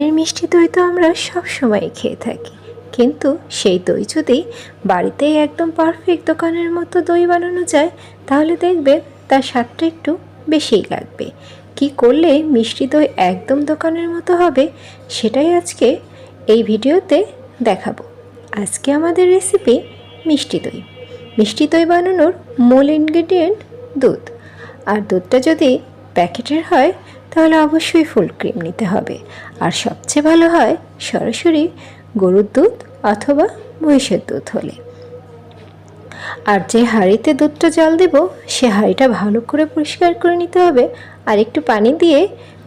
এই মিষ্টি দই তো আমরা সব সময় খেয়ে থাকি। কিন্তু সেই দই যদি বাড়িতেই একদম পারফেক্ট দোকানের মতো দই বানানো যায়, তাহলে দেখবে তার স্বাদটা একটু বেশিই লাগবে। কি করলে মিষ্টি দই একদম দোকানের মতো হবে, সেটাই আজকে এই ভিডিওতে দেখাবো। আজকে আমাদের রেসিপি মিষ্টি দই। মিষ্টি দই বানানোর মূল ইনগ্রেডিয়েন্ট দুধ। আর দুধটা যদি প্যাকেটের হয় তাহলে অবশ্যই ফুল ক্রিম নিতে হবে। আর সবচেয়ে ভালো হয় সরাসরি গরুর দুধ অথবা মহিষের দুধ হলে। আর যে হাঁড়িতে দুধটা জল দেব, সে হাঁড়িটা ভালো করে পরিষ্কার করে নিতে হবে আর একটু পানি দিয়ে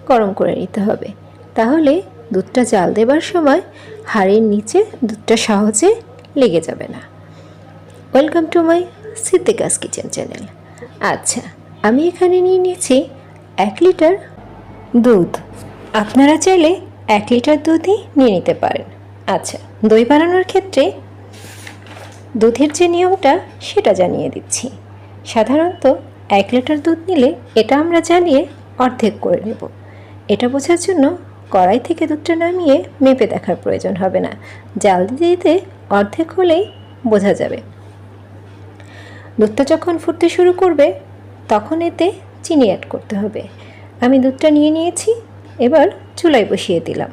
গরম করে নিতে হবে। তাহলে দুধটা জাল দেবার সময় হাঁড়ির নিচে দুধটা সহজে লেগে যাবে না। Welcome to my Siddiqa's kitchen channel. আচ্ছা আমি এখানে নিয়ে নিয়েছি এক লিটার দুধ। আপনারা চাইলে এক লিটার দুধই নিয়ে নিতে পারেন। আচ্ছা দই বানানোর ক্ষেত্রে দুধের যে নিয়মটা সেটা জানিয়ে দিচ্ছি। সাধারণত এক লিটার দুধ নিলে এটা আমরা জ্বালিয়ে অর্ধেক করে নেব। এটা বোঝার জন্য কড়াই থেকে দুধটা নামিয়ে মেপে দেখার প্রয়োজন হবে না। জাল দিতে দিতে অর্ধেক হলেই বোঝা যাবে। দুধটা যখন ফুটতে শুরু করবে, তখন এতে চিনি অ্যাড করতে হবে। আমি দুধটা নিয়ে নিয়েছি, এবার চুলায় বসিয়ে দিলাম।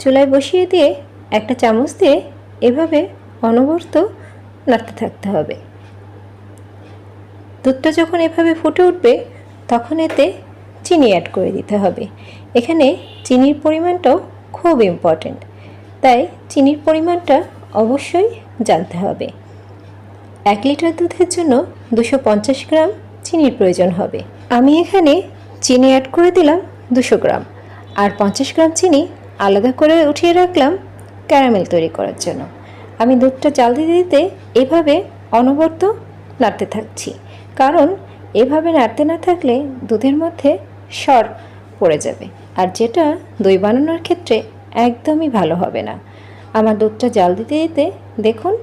চুলায় বসিয়ে দিয়ে একটা চামচ দিয়ে এভাবে অনবরত নাড়তে থাকতে হবে। দুধটা যখন এভাবে ফুটে উঠবে, তখন এতে চিনি অ্যাড করে দিতে হবে। এখানে চিনির পরিমাণটাও খুব ইম্পর্ট্যান্ট তাই চিনির পরিমাণটা অবশ্যই জানতে হবে। এক লিটার দুধের জন্য দুশো গ্রাম চিনির প্রয়োজন হবে। আমি এখানে চিনি অ্যাড করে দিলাম দুশো গ্রাম। আর পঞ্চাশ গ্রাম চিনি আলাদা করে উঠিয়ে রাখলাম ক্যারামেল তৈরি করার জন্য। আমি দুধটা জাল দিতে দিতে এভাবে অনবরত নাড়তে থাকছি। কারণ এভাবে নাড়তে না থাকলে দুধের মধ্যে সর পড়ে যাবে। আর যেটা দই বানানোর ক্ষেত্রে একদমই ভালো হবে না। আমার দুধটা জাল দিতে দিতে দেখুন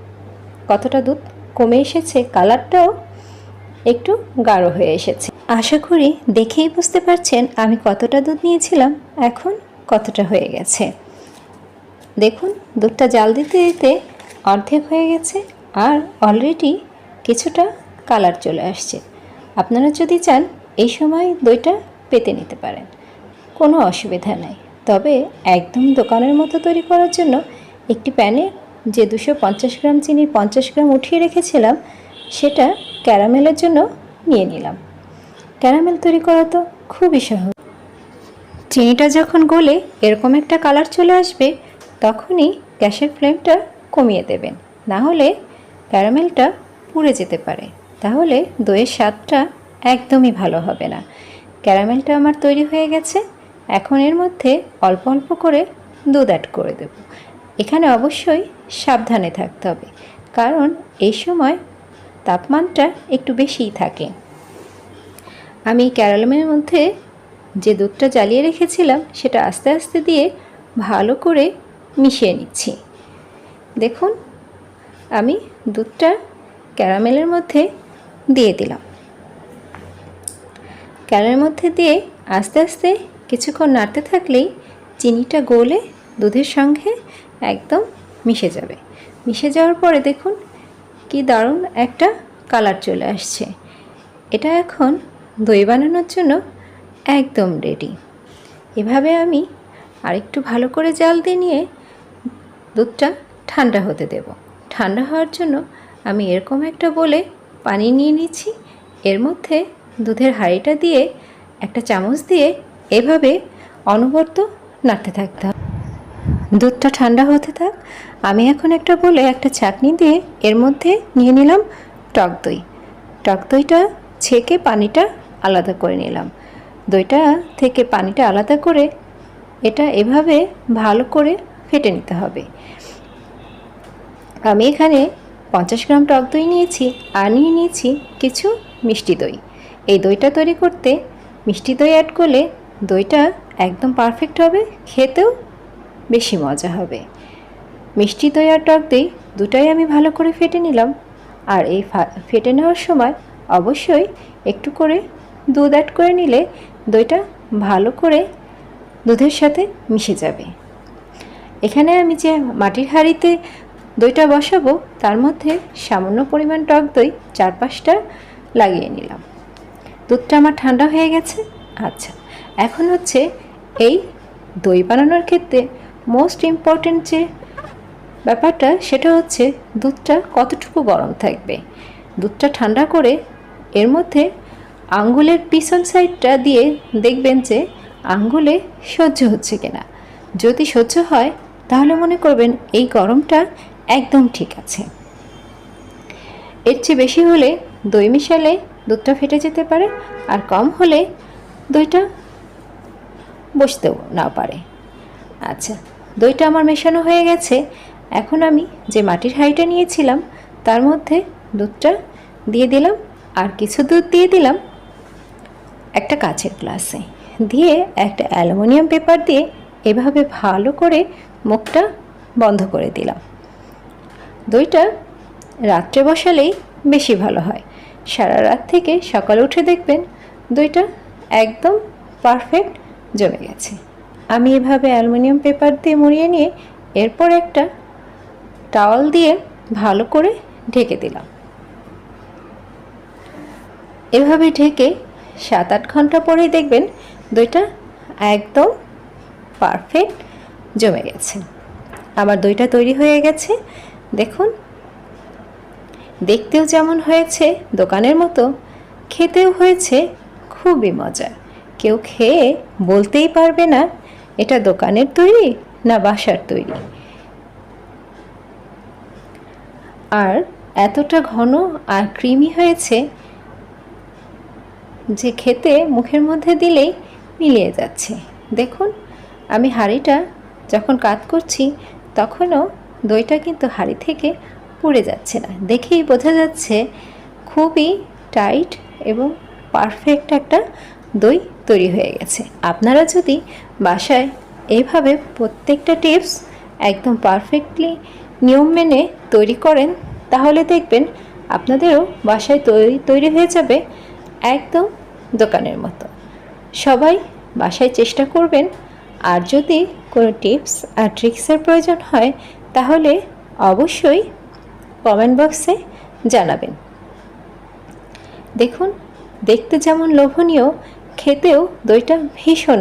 কতটা দুধ কমে এসেছে। কালারটাও একটু গাঢ় হয়ে এসেছে। আশা করি দেখেই বুঝতে পারছেন আমি কতটা দুধ নিয়েছিলাম, এখন কতটা হয়ে গেছে। দেখুন, দুধটা জাল দিতে দিতে অর্ধেক হয়ে গেছে আর অলরেডি কিছুটা কালার চলে আসছে। আপনারা যদি চান, এই সময় দইটা পেতে নিতে পারেন। কোনো অসুবিধা নাই। তবে একদম দোকানের মতো তৈরি করার জন্য একটি প্যানে যে দুশো গ্রাম চিনির পঞ্চাশ গ্রাম উঠিয়ে রেখেছিলাম, সেটা ক্যারামেলের জন্য নিয়ে নিলাম। ক্যারামেল তৈরি করা তো খুবই সহজ। চিনিটা যখন গলে এরকম একটা কালার চলে আসবে, তখনই গ্যাসের ফ্লেমটা কমিয়ে দেবেন। না হলে ক্যারামেলটা পুড়ে যেতে পারে। তাহলে দইয়ের স্বাদটা একদমই ভালো হবে না। ক্যারামেলটা আমার তৈরি হয়ে গেছে। এখন এর মধ্যে অল্প অল্প করে দুধ অ্যাড করে দেব। এখানে অবশ্যই সাবধানে থাকতে হবে। কারণ এই সময় তাপমানটা একটু বেশিই থাকে। আমি ক্যারামেলের মধ্যে যে দুধটা জ্বালিয়ে রেখেছিলাম, সেটা আস্তে আস্তে দিয়ে ভালো করে মিশিয়ে নিচ্ছি। দেখুন, আমি দুধটা ক্যারামেলের মধ্যে দিয়ে দিলাম। ক্যারামের মধ্যে দিয়ে আস্তে আস্তে কিছুক্ষণ নাড়তে থাকলেই চিনিটা গলে দুধের সঙ্গে একদম মিশে যাবে। মিশে যাওয়ার পরে দেখুন দারুণ একটা কালার চলে আসছে। এটা এখন দই বানানোর জন্য একদম রেডি এভাবে আমি আরেকটু ভালো করে জাল দিয়ে নিয়ে দুধটা ঠান্ডা হতে দেব। ঠান্ডা হওয়ার জন্য আমি এরকম একটা বলে পানি নিয়ে নিচ্ছি। এর মধ্যে দুধের হাঁড়িটা দিয়ে একটা চামচ দিয়ে এভাবে অনবরত নাড়তে থাকতে হবে। দুধটা ঠান্ডা হতে থাক, আমি এখন একটা বলে একটা চাটনি দিয়ে এর মধ্যে নিয়ে নিলাম টক দই। টক দইটা ছেঁকে পানিটা আলাদা করে নিলাম। দইটা থেকে পানিটা আলাদা করে এটা এভাবে ভালো করে ফেটে নিতে হবে। আমি এখানে পঞ্চাশ গ্রাম টক দই নিয়েছি, আর নিয়ে নিয়েছি কিছু মিষ্টি দই। এই দইটা তৈরি করতে মিষ্টি দই অ্যাড করলে দইটা একদম পারফেক্ট হবে, খেতেও বেশি মজা হবে। মিষ্টি দই আর টক দই দুটাই আমি ভালো করে ফেটে নিলাম। আর এই ফেটে নেওয়ার সময় অবশ্যই একটু করে দুধ অ্যাড করে নিলে দইটা ভালো করে দুধের সাথে মিশে যাবে। এখানে আমি যে মাটির হাঁড়িতে দইটা বসাবো, তার মধ্যে সামান্য পরিমাণ টক দই চার পাঁচটা লাগিয়ে নিলাম। দুধটা আমার ঠান্ডা হয়ে গেছে। আচ্ছা এখন হচ্ছে এই দই বানানোর ক্ষেত্রে মোস্ট ইম্পর্ট্যান্ট যে ব্যাপারটা, সেটা হচ্ছে দুধটা কতটুকু গরম থাকবে। দুধটা ঠান্ডা করে এর মধ্যে আঙ্গুলের পিছন সাইডটা দিয়ে দেখবেন যে আঙ্গুলে সহ্য হচ্ছে কিনা। যদি সহ্য হয়, তাহলে মনে করবেন এই গরমটা একদম ঠিক আছে। এর চেয়ে বেশি হলে দই মিশালে দুধটা ফেটে যেতে পারে, আর কম হলে দইটা বসতেও না পারে। আচ্ছা দইটা আমার মেশানো হয়ে গেছে। এখন আমি যে মাটির হাঁড়িটা নিয়েছিলাম, তার মধ্যে দুধটা দিয়ে দিলাম আর কিছু দুধ দিয়ে দিলাম একটা কাচের গ্লাসে। দিয়ে একটা অ্যালুমিনিয়াম পেপার দিয়ে এভাবে ভালো করে মুখটা বন্ধ করে দিলাম। দইটা রাত্রে বসালেই বেশি ভালো হয়। সারা রাত থেকে সকালে উঠে দেখবেন দইটা একদম পারফেক্ট জমে গেছে। আমি এভাবে অ্যালুমিনিয়াম পেপার দিয়ে মুড়িয়ে নিয়ে এরপর একটা টাওয়াল দিয়ে ভালো করে ঢেকে দিলাম। এভাবে ঢেকে সাত আট ঘণ্টা পরেই দেখবেন দইটা একদম পারফেক্ট জমে গেছে। আমার দইটা তৈরি হয়ে গেছে। দেখুন, দেখতেও যেমন হয়েছে, দোকানের মতো, খেতেও হয়েছে, খুবই মজা কেউ খেয়ে বলতেই পারবে না এটা দোকানের তৈরি না বাসার তৈরি? আর এতটা ঘন আর ক্রিমি হয়েছে যে খেতে মুখের মধ্যে দিলেই মিলিয়ে যাচ্ছে। দেখুন, আমি হাঁড়িটা যখন কাত করছি, তখনও দইটা কিন্তু হাঁড়ি থেকে পড়ে যাচ্ছে না। দেখেই বোঝা যাচ্ছে খুবই টাইট এবং পারফেক্ট একটা দই তৈরি হয়ে গেছে। আপনারা যদি বাসায় এইভাবে প্রত্যেকটা টিপস একদম পারফেক্টলি নিয়ম মেনে তৈরি করেন, তাহলে দেখবেন আপনাদেরও বাসায় তৈরি তৈরি হয়ে যাবে একদম দোকানের মতো। সবাই বাসায় চেষ্টা করবেন, আর যদি কোনো টিপস আর ট্রিক্সের প্রয়োজন হয়, তাহলে অবশ্যই কমেন্ট বক্সে জানাবেন। দেখুন, দেখতে যেমন লোভনীয় খেতেও দইটা ভীষণ